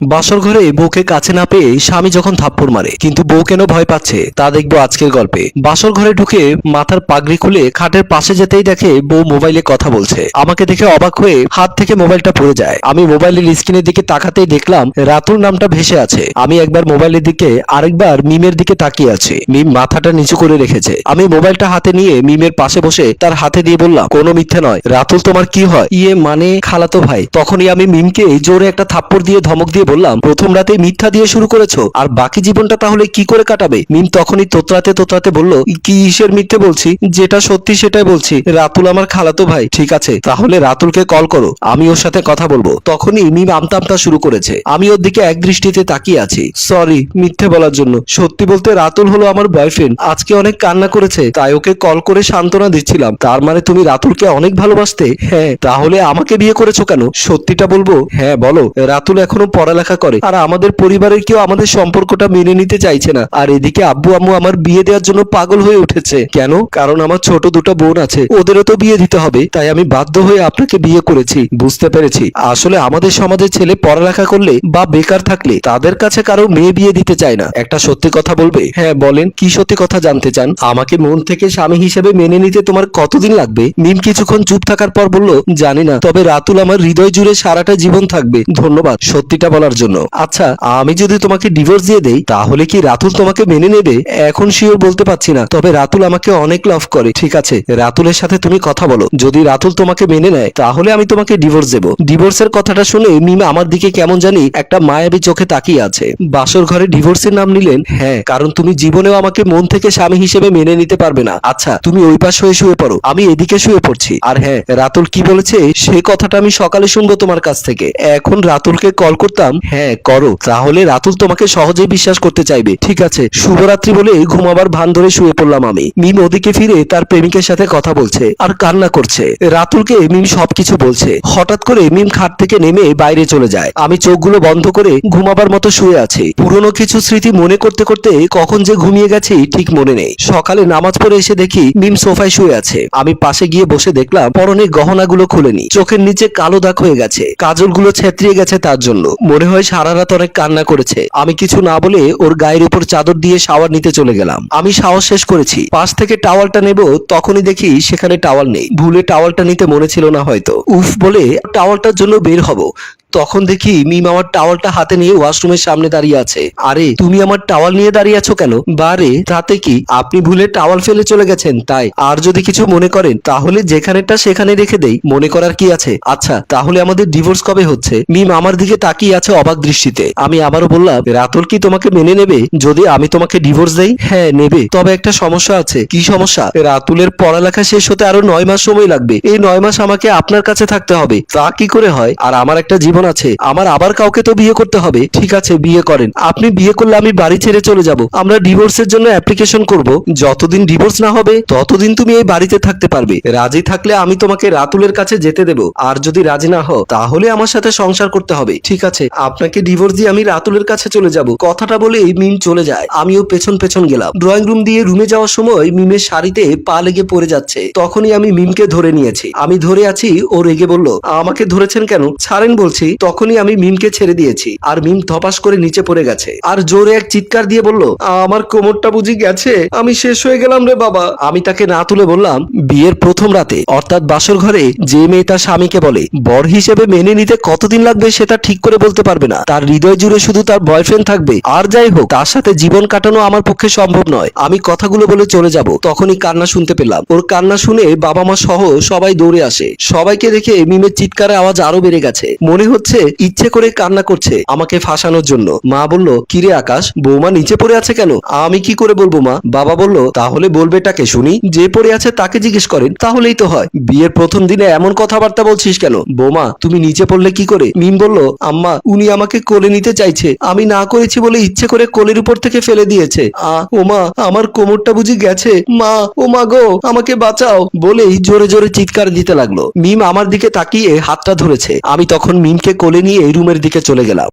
বাসর ঘরে বউকে কাছে না পেয়ে স্বামী যখন থাপ্পড় মারে, কিন্তু বউ কেন ভয় পাচ্ছে, তা দেখব আজকের গল্পে। বাসর ঘরে ঢুকে মাথার পাগড়ি খুলে খাটের পাশে যেতেই দেখে বউ মোবাইলে কথা বলছে। আমাকে দেখে অবাক হয়ে হাত থেকে মোবাইলটা পড়ে যায়। আমি মোবাইলের স্ক্রিনের দিকে তাকাতেই দেখলাম রাতুল নামটা ভেসে আছে। আমি একবার মোবাইলের দিকে, আরেকবার মিমের দিকে তাকিয়ে আছি। মিম মাথাটা নিচু করে রেখেছে। আমি মোবাইলটা হাতে নিয়ে মিমের পাশে বসে তার হাতে দিয়ে বললাম, কোনো মিথ্যে নয়। রাতুল, তোমার কি হয়? ইয়ে মানে খালাতো ভাই। তখনই আমি মিমকে জোরে একটা থাপ্পড় দিয়ে ধমক দিয়ে বললাম, প্রথম রাতে মিথ্যা দিয়ে শুরু করেছ, আর বাকি জীবনটা তাহলে কি করে কাটাবে? মিম তখনই তোতরাতে তোতরাতে বলল, কি ইসের মিথ্যে বলছি? যেটা সত্যি সেটাই বলছি। রাতুল আমার খালাতো ভাই, ঠিক আছে? তাহলে রাতুলকে কল করো, আমি ওর সাথে কথা বলব। তখনই মিম আমতা আমতা শুরু করেছে। আমি ওর দিকে এক দৃষ্টিতে তাকিয়ে আছি। সরি, মিথ্যে বলার জন্য। সত্যি বলতে রাতুল হলো আমার বয়ফ্রেন্ড আজকে অনেক কান্না করেছে, তাই ওকে কল করে সান্ত্বনা দিচ্ছিলাম। তার মানে তুমি রাতুলকে অনেক ভালোবাসতে? হ্যাঁ তাহলে আমাকে বিয়ে করেছ কেন? সত্যিটা বলব? হ্যাঁ বলো। রাতুল এখনও পড়ালেখা করে। আর আমাদের পরিবারের কেউ আমাদের সম্পর্কটা মেনে নিতে চাইছে না। আর এদিকে আব্বু আম্মু আমার বিয়ে দেওয়ার জন্য পাগল হয়ে উঠেছে। কেন? কারণ আমার ছোট দুটো বোন আছে। ওদেরও তো বিয়ে দিতে হবে। তাই আমি বাধ্য হয়ে আপনাকে বিয়ে করেছি। বুঝতে পেরেছি। আসলে আমাদের সমাজে ছেলে পড়ালেখা করলে বা বেকার থাকলে তাদের কাছে কারও মেয়ে বিয়ে দিতে চায় না। একটা সত্যি কথা বলবে? হ্যাঁ বলেন। কি সত্যি কথা জানতে চান? আমাকে মন থেকে স্বামী হিসেবে মেনে নিতে তোমার কতদিন লাগবে? মিম কিছুক্ষণ চুপ থাকার পর বলল, জানি না। তবে রাতুল আমার হৃদয় জুড়ে সারাটা জীবন থাকবে। ধন্যবাদ। সত্যিটা বলার জন্য। আচ্ছা আমি যদি তোমাকে ডিভোর্স দিয়ে দেই, তাহলে কি রাতুল তোমাকে মেনে নেবে? এখন শিওর বলতে পারছি না, তবে রাতুল আমাকে অনেক লাভ করে, ঠিক আছে? রাতুলের সাথে তুমি কথা বলো। যদি রাতুল তোমাকে মেনে নেয়, তাহলে আমি তোমাকে ডিভোর্স দেবো। ডিভোর্সের কথাটা শুনে মিম আমার দিকে কেমন জানি একটা মায়াবী চোখে তাকিয়ে আছে। বাসর ঘরে ডিভোর্সের নাম নিলেন? হ্যাঁ কারণ তুমি জীবনেও আমাকে মন থেকে স্বামী হিসেবে মেনে নিতে পারবে না। আচ্ছা তুমি ওই পাশ হয়ে শুয়ে পড়ো, আমি এদিকে শুয়ে পড়ছি। আর হ্যাঁ রাতুল কি বলেছে, সে কথাটা আমি সকালে শুনব তোমার কাছ থেকে। এখন রাতুলকে কল করতাম হ্যাঁ করো। তাহলে রাতুল তোমাকে সহজেই বিশ্বাস করতে চাইবে। ঠিক আছে। শুভরাত্রি বলে ঘুমাবার ভান ধরে শুয়ে পড়লাম আমি। মিম ওদিকে ফিরে তার প্রেমিকের সাথে কথা বলছে আর কান্না করছে। রাতুলকে মিম সবকিছু বলছে। হঠাৎ করে মিম খাট থেকে নেমে বাইরে চলে যায়। আমি চোখগুলো বন্ধ করে ঘুমাবার মতো শুয়ে আছি। পুরনো কিছু স্মৃতি মনে করতে করতে কখন যে ঘুমিয়ে গেছি ঠিক মনে নেই। সকালে নামাজ পড়ে এসে দেখি মিম সোফায় শুয়ে আছে। আমি পাশে গিয়ে বসে দেখলাম পরনে গহনাগুলো খুলেনি চোখের নিচে কালো দাগ হয়ে গেছে। কাজলগুলো ছেত্রিয়ে গেছে তার জন্য। মনে হয় সারা রাত অনেক কান্না করেছে। আমি কিছু না বলে ওর গায়ের উপর চাদর দিয়ে শাওয়ার নিতে চলে গেলাম। আমি শাওয়ার শেষ করেছি। পাশ থেকে টাওয়ারটা নেব, তখনই দেখি সেখানে টাওয়ার নেই। ভুলে টাওয়ারটা নিতে মনে ছিল না হয়তো। উফ বলে টাওয়ারটার জন্য বের হব। তখন দেখি মিম আমার টাওয়ালটা হাতে নিয়ে ওয়াশরুমের সামনে দাঁড়িয়ে আছে। আরে, তুমি আমার টাওয়াল নিয়ে দাঁড়িয়ে আছো কেন? বারে, তাতে কি? আপনি ভুলে টাওয়াল ফেলে চলে গেছেন, তাই। আর যদি কিছু মনে করেন, তাহলে যেখানেটা সেখানে রেখে দেই। মনে করার কি আছে? আচ্ছা তাহলে আমাদের ডিভোর্স কবে হচ্ছে? মিম আমার দিকে তাকিয়ে আছে অবাক দৃষ্টিতে। আমি আবারও বললাম, রাতুল কি তোমাকে মেনে নেবে? যদি আমি তোমাকে ডিভোর্স দেই? হ্যাঁ নেবে। তবে একটা সমস্যা আছে। কি সমস্যা? রাতুলের পড়ালেখা শেষ হতে আরও নয় মাস সময় লাগবে। এই নয় মাস আমাকে আপনার কাছে থাকতে হবে। তা কি করে হয়? আর আমার একটা জীবন আছে। আমার আবার কাউকে তো বিয়ে করতে হবে। ঠিক আছে, বিয়ে করেন। আপনি বিয়ে করলে আমি বাড়ি ছেড়ে চলে যাব। আমরা ডিভোর্সের জন্য অ্যাপ্লিকেশন করব। যতদিন ডিভোর্স না হবে, ততদিন তুমি এই বাড়িতে থাকতে পারবে। রাজি থাকলে আমি তোমাকে রাতুলের কাছে যেতে দেব। আর যদি রাজি না হও, তাহলে আমার সাথে সংসার করতে হবে। ঠিক আছে, আপনাকে ডিভোর্স দিয়ে আমি রাতুলের কাছে চলে যাব। কথাটা বলেই মিম চলে যায়। আমিও পেছন পেছন গেলাম। ড্রয়িং রুম দিয়ে রুমে যাওয়ার সময় মিমের শাড়িতে পা লেগে পড়ে যাচ্ছে। তখনই আমি মিমকে ধরে নিয়েছি। আমি ধরে আছি, ও রেগে বলল, আমাকে ধরেছেন কেন? ছাড়েন, বলছি। তখনই আমি মিমকে ছেড়ে দিয়েছি। আর মিম ধপাস করে নিচে পড়ে গেছে। আর জোরে এক চিৎকার দিয়ে বলল, আমার কোমরটা বুঝি গেছে? আমি শেষ হয়ে গেলাম রে বাবা। আমি তাকে না তুলে বললাম, বিয়ের প্রথম রাতে, অর্থাৎ বাসর ঘরে, যে মেয়ে তার স্বামীকে বলে, বর হিসেবে মেনে নিতে কতদিন লাগবে সেটা ঠিক করে বলতে পারবে না। তার হৃদয় জুড়ে শুধু তার বয়ফ্রেন্ড থাকবে। আর যাই হোক, তার সাথে জীবন কাটানো আমার পক্ষে সম্ভব নয়। আমি কথাগুলো বলে চলে যাব। তখনই কান্না শুনতে পেলাম। ওর কান্না শুনে বাবা মা সহ সবাই দৌড়ে আসে। সবাইকে দেখে মিমের চিৎকারের আওয়াজ আরও বেড়ে গেছে। মনে হচ্ছে, ইচ্ছে করে কান্না করছে আমাকে ফাঁসানোর জন্য। মা বলল, কিরে আকাশ, বৌমা নিচে পড়ে আছে কেন? আমি কি করে বলব মা? বাবা বলল, তাহলে বলবে টাকে শুনি। যে পড়ে আছে তাকে জিজ্ঞেস করেন, তাহলেই তো হয়। বিয়ের প্রথম দিনে এমন কথাবার্তা বলছিস কেন? বৌমা, তুমি নিচে পড়লে কি করে? মিম বলল, আম্মা, উনি আমাকে কোলে নিতে চাইছে। আমি না করেছি বলে ইচ্ছে করে কোলের উপর থেকে ফেলে দিয়েছে। আ, ও মা, আমার কোমরটা বুঝি গেছে? মা, ও মা গো, আমাকে বাঁচাও। বলেই জোরে জোরে চিৎকার দিতে লাগল। মিম আমার দিকে তাকিয়ে হাতটা ধরেছে। আমি তখন মিমকে কোলে নিয়ে এই রুমের দিকে চলে গেলাম।